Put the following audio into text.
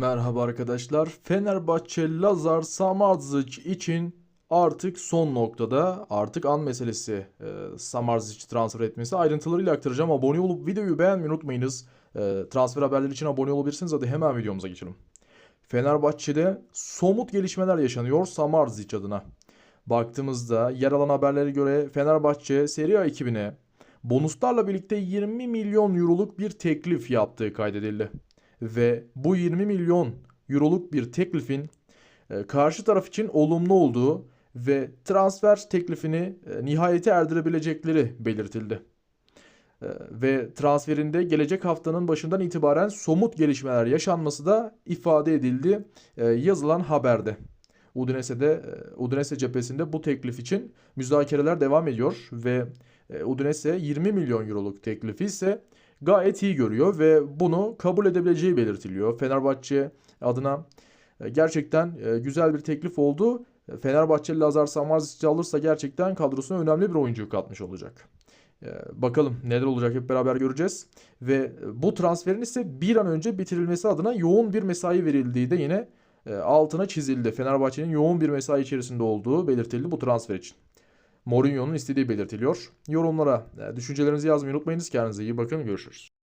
Merhaba arkadaşlar. Fenerbahçe Lazar Samardzic için artık son noktada artık an meselesi e, Samardzic transfer etmesi ayrıntılarıyla aktaracağım. Abone olup videoyu beğenmeyi unutmayınız. E, transfer haberleri için abone olabilirsiniz. Hadi hemen videomuza geçelim. Fenerbahçe'de somut gelişmeler yaşanıyor Samardzic adına. Baktığımızda yer alan haberlere göre Fenerbahçe Serie A ekibine bonuslarla birlikte 20 milyon euroluk bir teklif yaptığı kaydedildi ve bu 20 milyon euroluk bir teklifin e, karşı taraf için olumlu olduğu ve transfer teklifini e, nihayete erdirebilecekleri belirtildi. E, Ve transferinde gelecek haftanın başından itibaren somut gelişmeler yaşanması da ifade edildi yazılan haberde. Udinese'de, Udinese cephesinde bu teklif için müzakereler devam ediyor ve Udinese 20 milyon euroluk teklifi ise gayet iyi görüyor ve bunu kabul edebileceği belirtiliyor. Fenerbahçe adına e, gerçekten e, güzel bir teklif oldu. E, Fenerbahçeli Lazar Samarzic'i alırsa gerçekten kadrosuna önemli bir oyuncu katmış olacak. Bakalım neler olacak hep beraber göreceğiz. Ve bu transferin ise bir an önce bitirilmesi adına yoğun bir mesai verildiği de yine altına çizildi. Fenerbahçe'nin yoğun bir mesai içerisinde olduğu belirtildi bu transfer için. Mourinho'nun istediği belirtiliyor. Yorumlara e, düşüncelerinizi yazmayı unutmayınız. Kendinize iyi bakın. Görüşürüz.